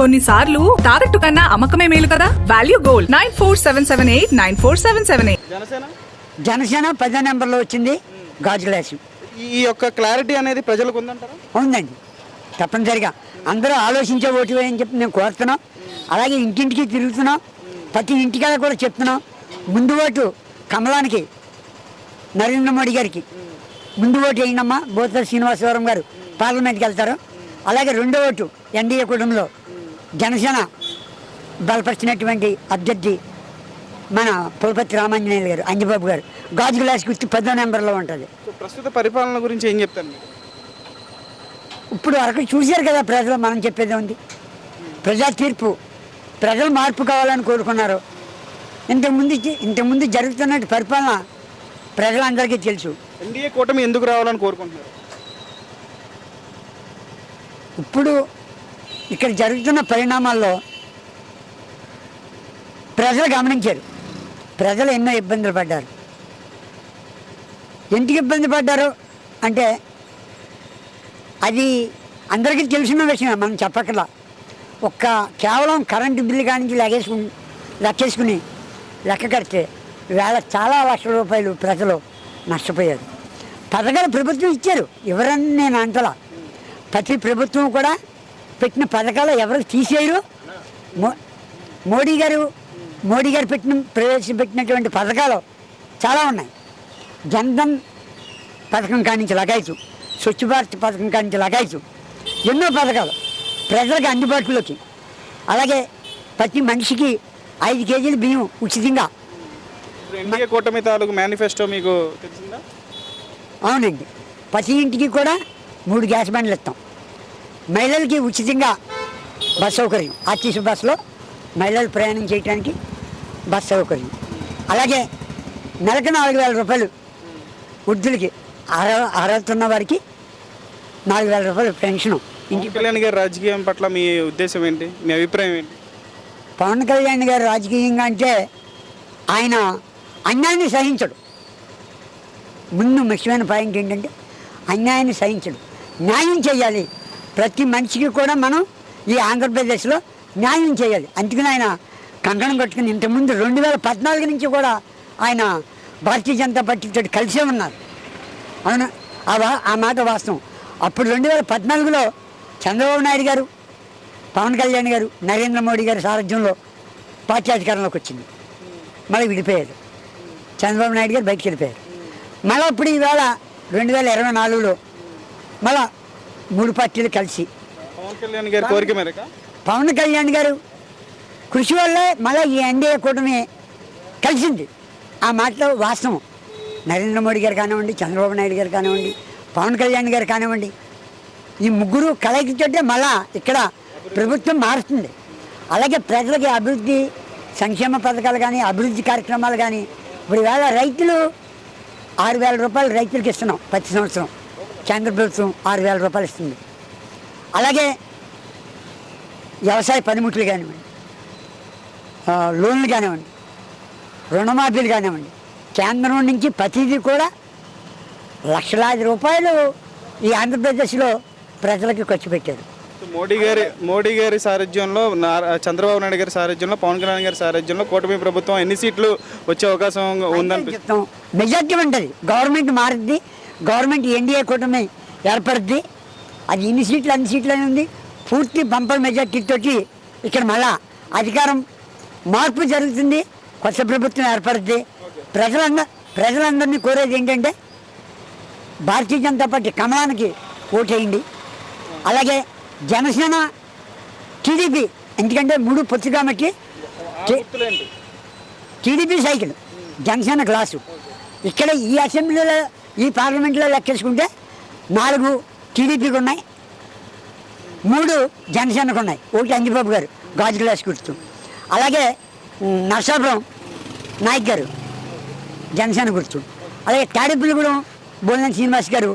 కొన్నిసార్లు తాకట్టు కన్నా అమ్మకమే మేలు కదా? Value gold nine four seven seven eight nine four seven seven eight. Janasena? Janasena పదో నెంబర్లో వచ్చింది గాజు గ్లాసు ఈ యొక్క క్లారిటీ అనేది ప్రజలకు ఉందంటారా? ఉందండి. తప్పనిసరిగా. అందరూ ఆలోచించే ఓటు వేయని చెప్పి మేము కోరుతున్నాం. అలాగే ఇంటింటికి తిరుగుతున్నాం. ప్రతి ఇంటికాడ కూడా చెప్తున్నాం. ముందు ఓటు కమలానికి నరేంద్ర మోడీ గారికి. ముందు ఓటు వేయండమ్మా బోతల శ్రీనివాసవరం గారు పార్లమెంట్కి వెళ్తారు. అలాగే రెండో ఓటు ఎన్డీఏ కుటుంబంలో జనసేన బలపరిచినటువంటి అభ్యర్థి మన పులపతి రామాంజనేయులు గారు అంజబాబు గారు. గాజు గ్లాస్ గుర్తు పదో నెంబర్లో ఉంటుంది. ప్రస్తుత పరిపాలన గురించి ఏం చెప్తారు మీరు? ఇప్పుడు వరకు చూశారు కదా ప్రజలు మనం చెప్పేది ఉంది ప్రజా తీర్పు ప్రజలు మార్పు కావాలని కోరుకున్నారు. ఇంతకుముందు ఇంతకుముందు జరుగుతున్నట్టు పరిపాలన ప్రజలందరికీ తెలుసు. ఎన్డీఏ కూటమి ఎందుకు రావాలని కోరుకుంటున్నారు? ఇప్పుడు ఇక్కడ జరుగుతున్న పరిణామాల్లో ప్రజలు గమనించారు. ప్రజలు ఎన్నో ఇబ్బందులు పడ్డారు. ఎందుకు ఇబ్బంది పడ్డారు? అంటే అది అందరికీ తెలిసిన విషయమే మనం చెప్పక్కర్లా. ఒక్క కేవలం కరెంటు బిల్లు కానించి లగేసుకుని లెక్కేసుకుని లెక్క కడితే వేళ చాలా లక్షల రూపాయలు ప్రజలు నష్టపోయారు. పథకాలు ప్రభుత్వం ఇచ్చారు. ఎవరని నేను అంటలా. ప్రతి ప్రభుత్వం కూడా పెట్టిన పథకాలు ఎవరు తీసేయరు? మో మోడీ గారు మోడీ గారు పెట్టిన ప్రవేశపెట్టినటువంటి పథకాలు చాలా ఉన్నాయి. జన్ధన్ పథకం కానించి లగాయచు స్వచ్ఛ భారత్ పథకం కానించి లగాయచు ఎన్నో పథకాలు ప్రజలకు అందుబాటులోకి. అలాగే ప్రతి మనిషికి ఐదు కేజీలు బియ్యం ఉచితంగా. కూటమి తాలూకు మేనిఫెస్టో మీకు తెలిసిందా? అవునండి. ప్రతి ఇంటికి కూడా మూడు గ్యాస్ బండ్లు ఇస్తాం. మహిళలకి ఉచితంగా బస్ సౌకర్యం. ఆర్టీసీ బస్సులో మహిళలు ప్రయాణం చేయడానికి బస్ సౌకర్యం. అలాగే నెలకు నాలుగు వేల రూపాయలు వృద్ధులకి అర అర్హత ఉన్న వారికి నాలుగు వేల రూపాయలు పెన్షను. ఇంటి పవన్ కళ్యాణ్ గారి రాజకీయం పట్ల మీ ఉద్దేశం ఏంటి? మీ అభిప్రాయం ఏంటి? పవన్ కళ్యాణ్ గారు రాజకీయంగా అంటే ఆయన అన్యాయాన్ని సహించడు. ముందు ముఖ్యమైన పాయింట్ ఏంటంటే అన్యాయాన్ని సహించడు. న్యాయం చేయాలి. ప్రతి మనిషికి కూడా మనం ఈ ఆంధ్రప్రదేశ్లో న్యాయం చేయాలి. అందుకని ఆయన కంకణం కట్టుకుని ఇంతకుముందు రెండు వేల పద్నాలుగు నుంచి కూడా ఆయన భారతీయ జనతా పార్టీతో కలిసే ఉన్నారు. అవును ఆ వా- ఆ మాట వాస్తవం. అప్పుడు రెండు వేల పద్నాలుగులో చంద్రబాబు నాయుడు గారు పవన్ కళ్యాణ్ గారు నరేంద్ర మోడీ గారి సారథ్యంలో పార్టీ అధికారంలోకి వచ్చింది. మళ్ళీ విడిపోయారు. చంద్రబాబు నాయుడు గారు బయటకు వెళ్ళిపోయారు. మళ్ళీ ఇప్పుడు ఈవేళ రెండు వేల ఇరవై నాలుగులో మళ్ళీ మూడు పార్టీలు కలిసి. పవన్ కళ్యాణ్ గారి కోరిక మేరకు? పవన్ కళ్యాణ్ గారు కృషి వల్లే మళ్ళీ ఈ ఎన్డీఏ కూటమి కలిసింది. ఆ మాటలో వాస్తవం. నరేంద్ర మోడీ గారు కానివ్వండి చంద్రబాబు నాయుడు గారు కానివ్వండి పవన్ కళ్యాణ్ గారు కానివ్వండి ఈ ముగ్గురు కలయికతోటే మళ్ళా ఇక్కడ ప్రభుత్వం మారుతుంది. అలాగే ప్రజలకి అభివృద్ధి సంక్షేమ పథకాలు కానీ అభివృద్ధి కార్యక్రమాలు కానీ ఇప్పుడు వేళ రైతులు ఆరు వేల రూపాయలు రైతులకు ఇస్తున్నాం ప్రతి సంవత్సరం. కేంద్ర ప్రభుత్వం ఆరు వేల రూపాయలు ఇస్తుంది. అలాగే వ్యవసాయ పనిముట్లు కానివ్వండి లోన్లు కానివ్వండి రుణమాఫీలు కానివ్వండి కేంద్రం నుంచి ప్రతిదీ కూడా లక్షలాది రూపాయలు ఈ ఆంధ్రప్రదేశ్లో ప్రజలకు ఖర్చు పెట్టారు. మోడీ గారి మోడీ గారి సారథ్యంలో చంద్రబాబు నాయుడు గారి సారథ్యంలో పవన్ కళ్యాణ్ గారి సారథ్యంలో కూటమి ప్రభుత్వం ఎన్ని సీట్లు వచ్చే అవకాశం ఉందని మెజార్టీ ఉంటుంది. గవర్నమెంట్ మారుద్ది గవర్నమెంట్ ఎన్డీఏ కూటమి ఏర్పడుద్ది. అది ఇన్ని సీట్లు అన్ని సీట్లు అని ఉంది. పూర్తి బంపర్ మెజార్టీ తోటి ఇక్కడ మళ్ళా అధికారం మార్పు జరుగుతుంది. కొత్త ప్రభుత్వం ఏర్పడుద్ది. ప్రజలందరూ ప్రజలందరినీ కోరేది ఏంటంటే భారతీయ జనతా పార్టీ కమలానికి ఓటేయండి. అలాగే జనసేన టీడీపీ ఎందుకంటే మూడు పొత్తు కాబట్టి టీడీపీ సైకిల్ జనసేన గ్లాసు. ఇక్కడ ఈ అసెంబ్లీలో ఈ పార్లమెంట్లో లెక్కేసుకుంటే నాలుగు టీడీపీకి ఉన్నాయి మూడు జనసేనకు ఉన్నాయి ఒకటి అంజిబాబు గారు గాజు గ్లాస్ గుర్తు అలాగే నర్సాపురం నాయక్ గారు జనసేన గుర్తు అలాగే తాడేపల్లిగూడెం బోలిన శ్రీనివాస్ గారు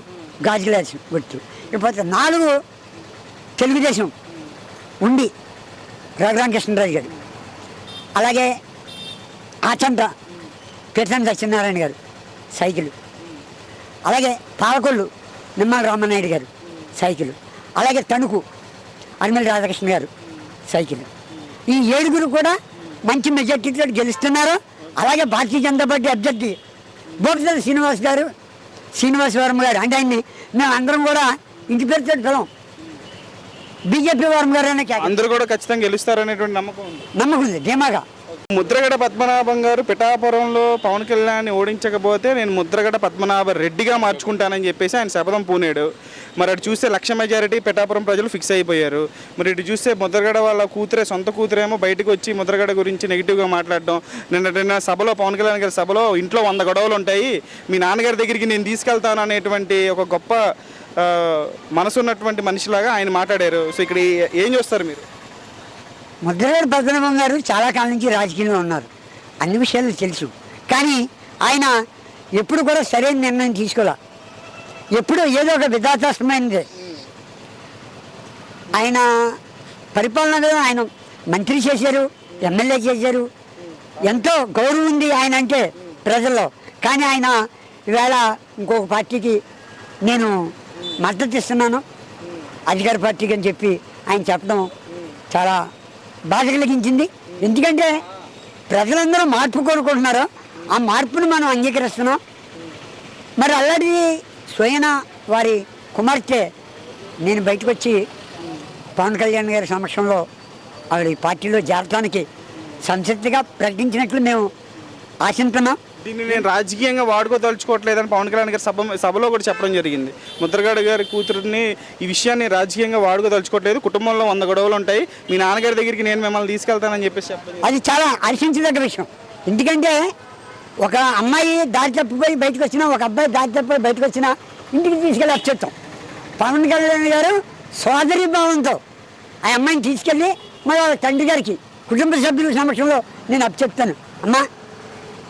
గాజు గ్లాస్ గుర్తు ఇకపోతే నాలుగు తెలుగుదేశం ఉండి రఘురామకృష్ణరాజు గారు. అలాగే ఆచంట పీర్తన సత్యనారాయణ గారు సైకిల్. అలాగే పాలకొల్లు నిమ్మల రామనాయుడు గారు సైకిల్. అలాగే తణుకు అరిమల్ రాధాకృష్ణ గారు సైకిల్. ఈ ఏడుగురు కూడా మంచి మెజార్టీతో గెలుస్తున్నారు. అలాగే భారతీయ జనతా పార్టీ అభ్యర్థి బోపిసల శ్రీనివాస్ గారు శ్రీనివాస్ వర్మ గారు. అంటే ఆయన్ని మేము అందరం కూడా ఇంటి పేరుతో పిలం బీజేపీ వర్మ గారు అనే అందరూ కూడా ఖచ్చితంగా గెలుస్తారనేటువంటి నమ్మకం ఉంది. నమ్మకం ఉంది ధీమాగా. ముద్రగడ పద్మనాభం గారు పిఠాపురంలో పవన్ కళ్యాణ్ ఓడించకపోతే నేను ముద్రగడ పద్మనాభ రెడ్డిగా మార్చుకుంటానని చెప్పేసి ఆయన శపథం పూనాడు. మరి అటు చూస్తే లక్ష మెజారిటీ పిఠాపురం ప్రజలు ఫిక్స్ అయిపోయారు. మరి ఇటు చూస్తే ముద్రగడ వాళ్ళ కూతురే సొంత కూతురేమో బయటకు వచ్చి ముద్రగడ గురించి నెగిటివ్గా మాట్లాడడం. నిన్న నిన్న సభలో పవన్ కళ్యాణ్ గారి సభలో ఇంట్లో వంద గొడవలు ఉంటాయి. మీ నాన్నగారి దగ్గరికి నేను తీసుకెళ్తాను అనేటువంటి ఒక గొప్ప మనసున్నటువంటి మనసు ఉన్నటువంటి మనిషిలాగా ఆయన మాట్లాడారు. సో ఇక్కడ ఏం చూస్తారు మీరు? ముద్రగడ పద్మనాభం గారు చాలా కాలం నుంచి రాజకీయంలో ఉన్నారు. అన్ని విషయాలు తెలుసు. కానీ ఆయన ఎప్పుడు కూడా సరైన నిర్ణయం తీసుకోలే. ఎప్పుడు ఏదో ఒక విధాతమైనది ఆయన పరిపాలనలో ఆయన మంత్రి చేశారు ఎమ్మెల్యే చేశారు. ఎంతో గౌరవం ఉంది ఆయన అంటే ప్రజల్లో. కానీ ఆయన ఈవేళ ఇంకొక పార్టీకి నేను మద్దతు ఇస్తున్నాను. అధికార పార్టీకి అని చెప్పి ఆయన చెప్పడం చాలా బాధ కలిగించింది. ఎందుకంటే ప్రజలందరూ మార్పు కోరుకుంటున్నారు. ఆ మార్పును మనం అంగీకరిస్తున్నాం. మరి అల్లరి స్వయన వారి కుమార్తె నేను బయటకు వచ్చి పవన్ కళ్యాణ్ గారి సమక్షంలో ఆవిడ ఈ పార్టీలో చేరటానికి సంసిద్ధిగా ప్రకటించినట్లు మేము ఆశిస్తున్నాం దీన్ని నేను రాజకీయంగా వాడుకోదలుచుకోవట్లేదని పవన్ కళ్యాణ్ గారి సభ సభలో కూడా చెప్పడం జరిగింది. ముద్రగడ గారి కూతురుని ఈ విషయాన్ని రాజకీయంగా వాడుకోదలుచుకోవట్లేదు. కుటుంబంలో వంద గొడవలు ఉంటాయి. మీ నాన్నగారి దగ్గరికి నేను మిమ్మల్ని తీసుకెళ్తానని చెప్పేసి అది చాలా హర్షించదగ్గ విషయం. ఎందుకంటే ఒక అమ్మాయి దారి తప్పిపోయి బయటకు వచ్చినా ఒక అబ్బాయి దారి తప్పిపోయి బయటకు వచ్చినా ఇంటికి తీసుకెళ్ళి అప్పచెప్తాం పవన్ కళ్యాణ్ గారు సోదరి భావంతో ఆ అమ్మాయిని తీసుకెళ్ళి మరి వాళ్ళ తండ్రి గారికి కుటుంబ సభ్యుల సమక్షంలో నేను అప్పచెప్తాను. అమ్మా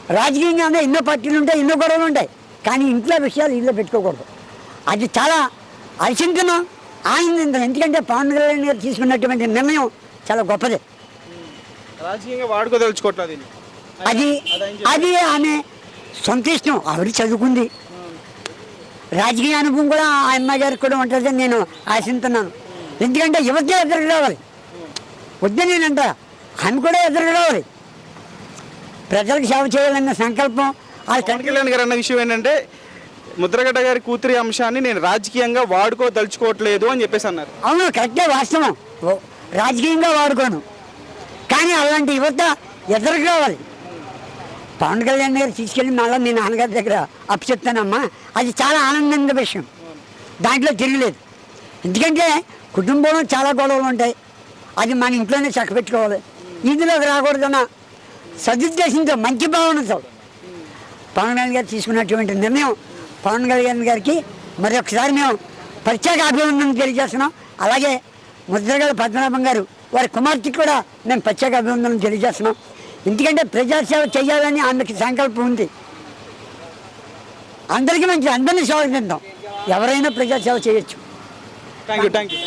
రాజకీయంగానే ఎన్నో పార్టీలు ఉంటాయి ఎన్నో గొడవలు ఉంటాయి. కానీ ఇంట్లో విషయాలు ఇల్లు పెట్టుకోకూడదు. అది చాలా హర్షించను ఆనందం ఎందుకంటే పవన్ కళ్యాణ్ గారు తీసుకున్నటువంటి నిర్ణయం చాలా గొప్పది. రాజకీయంగా వాడుకోదలుచుకోవట్లేదు. అది అది ఆమె సొంత ఇష్టం. ఆవిడ చదువుకుంది. రాజకీయ అనుభవం కూడా ఆ అమ్మాయి గారికి కూడా ఉంటుందని నేను ఆశిస్తున్నాను ఎందుకంటే యువత ఎదురు రావాలి. వద్దని నేనంట ఆమె కూడా ఎదురు రావాలి. ప్రజలకు సేవ చేయాలన్న సంకల్పం ఆ పవన్ కళ్యాణ్ గారు అన్న విషయం ఏంటంటే ముద్రగడ్డ గారి కూతురి అంశాన్ని నేను రాజకీయంగా వాడుకోదలుచుకోవట్లేదు అని చెప్పేసి అన్నారు. అవును కరెక్టే వాస్తవం. రాజకీయంగా వాడుకోను. కానీ అలాంటి యువత ఎదురు రావాలి? పవన్ కళ్యాణ్ గారు తీసుకెళ్ళి మళ్ళీ మీ నాన్నగారి దగ్గర అప్పచెప్తానమ్మా. అది చాలా ఆనందంగా విషయం. దాంట్లో తిరగలేదు. ఎందుకంటే కుటుంబంలో చాలా గొడవలు ఉంటాయి. అది మన ఇంట్లోనే చక్కబెట్టుకోవాలి. ఇందులోకి రాకూడదన్న సదుద్దేశంతో మంచి భావనతో పవన్ కళ్యాణ్ గారు తీసుకున్నటువంటి నిర్ణయం పవన్ కళ్యాణ్ గారికి మరి ఒకసారి మేము ప్రత్యేక అభివందనం తెలియజేస్తున్నాం. అలాగే ముద్రగడ పద్మనాభం గారు వారి కుమార్తెకి కూడా మేము ప్రత్యేక అభివందనం తెలియజేస్తున్నాం. ఎందుకంటే ప్రజాసేవ చేయాలని ఆమెకి సంకల్పం ఉంది. అందరికీ మంచి అందరినీ స్వాగతిద్దాం. ఎవరైనా ప్రజాసేవ చేయొచ్చు. Thank you thank you